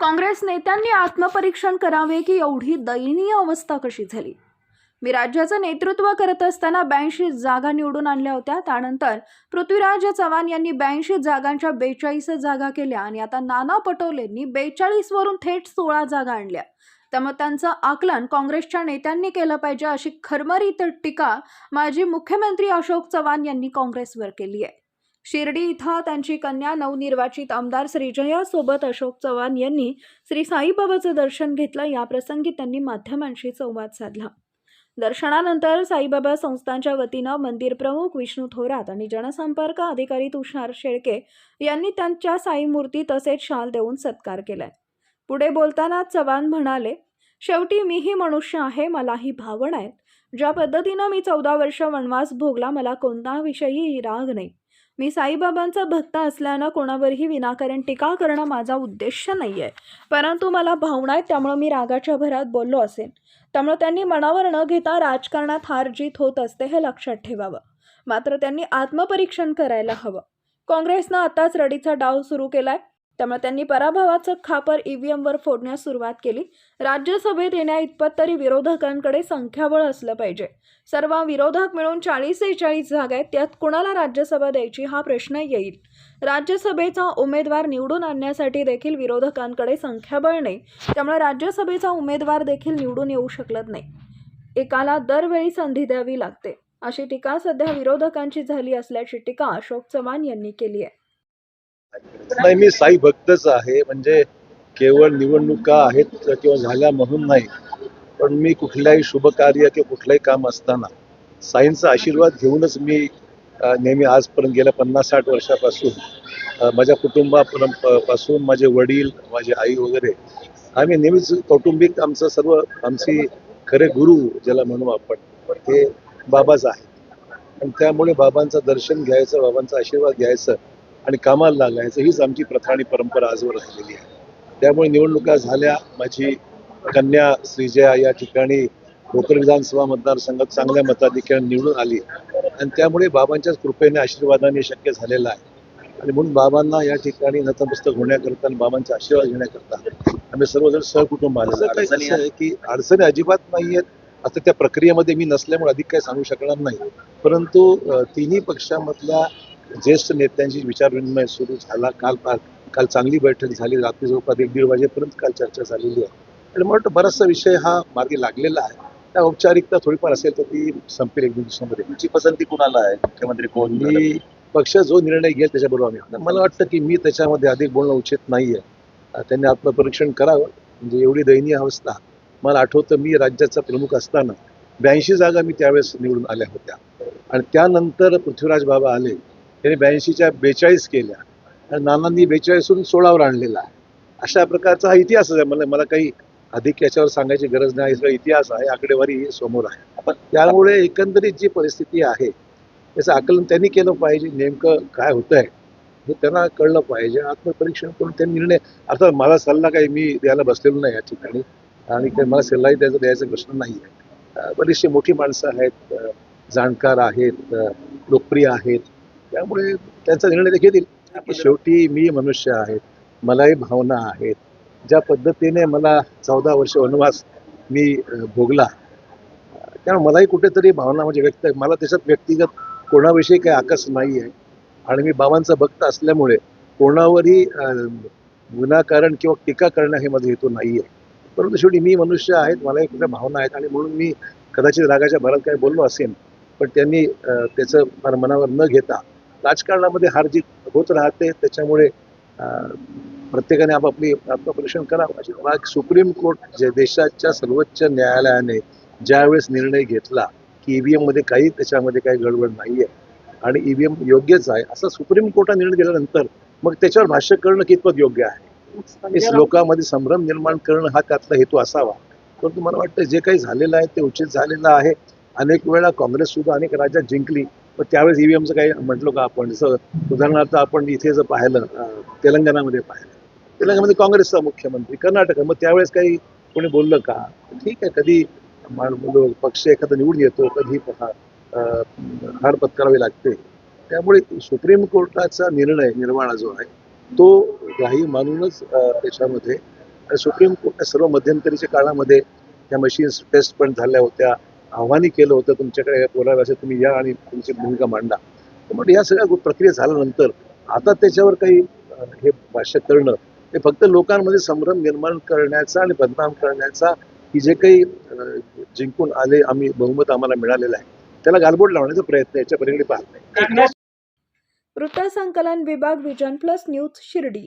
काँग्रेस नेत्यांनी आत्मपरीक्षण करावे की एवढी दयनीय अवस्था कशी झाली? मी राज्याचं नेतृत्व करत असताना ब्याऐंशी जागा निवडून आणल्या होत्या. त्यानंतर पृथ्वीराज चव्हाण यांनी ब्याऐंशी जागांच्या बेचाळीस जागा केल्या आणि आता नाना पटोलेंनी बेचाळीसवरून थेट सोळा जागा आणल्या. त्यामुळे त्यांचं आकलन काँग्रेसच्या नेत्यांनी केलं पाहिजे अशी खरमरीत टीका माजी मुख्यमंत्री अशोक चव्हाण यांनी काँग्रेसवर केली आहे. शिर्डी इथं त्यांची कन्या नवनिर्वाचित आमदार श्रीजयासोबत अशोक चव्हाण यांनी श्री साईबाबाचं दर्शन घेतलं. या प्रसंगी त्यांनी माध्यमांशी संवाद साधला. दर्शनानंतर साईबाबा संस्थांच्या वतीनं मंदिर प्रमुख विष्णू थोरात आणि जनसंपर्क अधिकारी तुषार शेळके यांनी त्यांच्या साई मूर्ती तसेच शाल देऊन सत्कार केलाय. पुढे बोलताना चव्हाण म्हणाले शेवटी मीही मनुष्य आहे मलाही भावना आहेत ज्या पद्धतीनं मी चौदा वर्ष वनवास भोगला मला कोणत्याविषयी राग नाही. मी साईबाबांचा भक्त असल्यानं कोणावरही विनाकारण टीका करणं माझा उद्देश नाही आहे परंतु मला भावना आहेत त्यामुळं मी रागाच्या भरात बोललो असेल त्यामुळं त्यांनी मनावर न घेता राजकारणात हार जीत होत असते हे लक्षात ठेवावं. मात्र त्यांनी आत्मपरीक्षण करायला हवं. काँग्रेसनं आताच रडीचा डाव सुरू केला आहे त्यामुळे त्यांनी पराभवाचं खापर ईव्हीएमवर फोडण्यास सुरुवात केली. राज्यसभेत येण्या इतपत तरी विरोधकांकडे संख्याबळ असलं पाहिजे. सर्व विरोधक मिळून चाळीस चाळीस जागा आहेत त्यात कुणाला राज्यसभा द्यायची हा प्रश्न येईल? राज्यसभेचा उमेदवार निवडून आणण्यासाठी देखील विरोधकांकडे संख्याबळ नाही. त्यामुळे राज्यसभेचा उमेदवार देखील निवडून येऊ शकत नाही. एकाला दरवेळी संधी द्यावी लागते. अशी टीका सध्या विरोधकांची झाली असल्याची टीका अशोक चव्हाण यांनी केली आहे. नाही मी साई भक्तच आहे. म्हणजे केवळ निवडणुका आहेत किंवा झाल्या म्हणून नाही. पण मी कुठल्याही शुभ कार्य किंवा कुठलंही काम असताना साईंचा आशीर्वाद घेऊनच मी नेहमी आजपर्यंत गेल्या पन्नास साठ वर्षापासून माझ्या कुटुंबापासून माझे वडील माझी आई वगैरे आम्ही नेहमीच कौटुंबिक आमचं सर्व आमची खरे गुरु ज्याला म्हणू आपण ते बाबाच आहेत. आणि त्यामुळे बाबांचं दर्शन घ्यायचं बाबांचा आशीर्वाद घ्यायचं आणि कामाला लागायचं हीच आमची प्रथा आणि परंपरा आजवर राहिलेली आहे. त्यामुळे निवडणुका झाल्या. माझी कन्या श्रीजया या ठिकाणी भोकर विधानसभा मतदारसंघात चांगल्या मताधिक्याने निवडून आली आणि त्यामुळे बाबांच्याच कृपेने आशीर्वादाने शक्य झालेलं आहे. आणि म्हणून बाबांना या ठिकाणी नतमस्तक होण्याकरता आणि बाबांचा आशीर्वाद घेण्याकरता आम्ही सर्वजण सहकुटुंब आलो की अडचणी अजिबात नाही आहेत आता त्या प्रक्रियेमध्ये मी नसल्यामुळे अधिक काही सांगू शकणार नाही. परंतु तिन्ही पक्षामधल्या ज्येष्ठ नेत्यांशी विचारविनिमय सुरू झाला. काल पा- काल चांगली बैठक झाली. रात्री जवळपास एक दीड वाजेपर्यंत काल चर्चा झालेली आहे. आणि मला वाटतं बराचसा विषय हा मार्गी लागलेला आहे. त्या औपचारिकता थोडीफार असेल तर ती संपेल एक दोन दिवसामध्ये. तुमची पसंती कुणाला आहे? मुख्यमंत्री कोण? मी पक्ष जो निर्णय घेईल त्याच्याबरोबर आम्ही. मला वाटतं की मी त्याच्यामध्ये अधिक बोलणं उचित नाहीये. अं, त्यांनी आत्मपरीक्षण करावं. म्हणजे एवढी दयनीय अवस्था. मला आठवतं मी राज्याचा प्रमुख असताना ब्याऐंशी जागा मी त्यावेळेस निवडून आल्या होत्या. आणि त्यानंतर पृथ्वीराज बाबा आले. त्यांनी ब्याऐंशीच्या बेचाळीस केल्या. आणि नानांनी बेचाळीसून सोळावर आणलेला आहे. अशा प्रकारचा हा इतिहास आहे. मला मला काही अधिक याच्यावर सांगायची गरज नाही. सगळा इतिहास आहे. आकडेवारी समोर आहे. पण त्यामुळे एकंदरीत जी परिस्थिती आहे त्याचं आकलन त्यांनी केलं पाहिजे. नेमकं काय होतं आहे हे त्यांना कळलं पाहिजे. आत्मपरीक्षण करून त्यांनी निर्णय अर्थात मला सल्ला काही मी द्यायला बसलेलो नाही या ठिकाणी. आणि मला सल्लाही द्यायचा द्यायचा प्रश्न नाही आहे. बरीचशी मोठी माणसं आहेत. जाणकार आहेत. लोकप्रिय आहेत. त्यामुळे त्यांचा निर्णय ते घेतील. की शेवटी मी मनुष्य आहे मलाही भावना आहेत. ज्या पद्धतीने मला चौदा वर्ष वनवास मी भोगला त्यामुळे मलाही कुठेतरी भावना म्हणजे व्यक्त मला त्याच्यात व्यक्तिगत कोणाविषयी काही आकस नाही आहे आणि मी बाबांचा भक्त असल्यामुळे कोणावरही विनाकारण किंवा टीका करणं हे माझा हेतू नाही आहे परंतु शेवटी मी मनुष्य आहेत मलाही कुठल्या भावना आहेत आणि म्हणून मी कदाचित रागाच्या भरात काही बोललो असेल पण त्यांनी त्याचं मनावर न घेता राजकारणामध्ये हार होत राहते त्याच्यामुळे प्रत्येकाने आपापली आत्मपरीक्षण करावं. अशी मला सुप्रीम कोर्ट जे देशाच्या सर्वोच्च न्यायालयाने ज्यावेळेस निर्णय घेतला की ईव्हीएममध्ये काही त्याच्यामध्ये काही गडबड नाहीये आणि ईव्हीएम योग्यच आहे असं सुप्रीम कोर्टाने निर्णय दिल्यानंतर मग त्याच्यावर भाष्य करणं कितपत योग्य आहे? लोकांमध्ये संभ्रम निर्माण करणं हा त्यातला हेतू असावा. परंतु मला वाटतं जे काही झालेलं आहे ते उचित झालेलं आहे. अनेक वेळा काँग्रेस सुद्धा अनेक राज्यात जिंकली. पण त्यावेळेस ईव्हीएमचं काही म्हटलो का आपण? जसं उदाहरणार्थ आपण इथे जर पाहिलं तेलंगणामध्ये पाहिलं. तेलंगणामध्ये काँग्रेसचा मुख्यमंत्री कर्नाटक. मग त्यावेळेस काही कोणी बोललं का? ठीक आहे कधी पक्ष एखादा निवडून येतो कधी हार पत्करावी लागते. त्यामुळे सुप्रीम कोर्टाचा निर्णय निर्माणा जो आहे तो काही मानूनच देशामध्ये त्याच्यामध्ये आणि सुप्रीम कोर्टने सर्व मध्यंतरीच्या काळामध्ये त्या मशीन्स टेस्ट पण झाल्या होत्या. आव्हानही केलं होतं तुमच्याकडे बोलायला असेल तुम्ही या आणि तुमची भूमिका मांडा. मग या सगळ्या प्रक्रिया झाल्यानंतर आता त्याच्यावर काही हे भाष्य करणं हे फक्त लोकांमध्ये संभ्रम निर्माण करण्याचा आणि बदनाम करण्याचा की जे काही जिंकून आले आम्ही बहुमत आम्हाला मिळालेलं आहे त्याला गालबोट लावण्याचा प्रयत्न याच्या पलीकडे पाहत नाही. वृत्तसंकलन विभाग विजन प्लस न्यूज शिर्डी.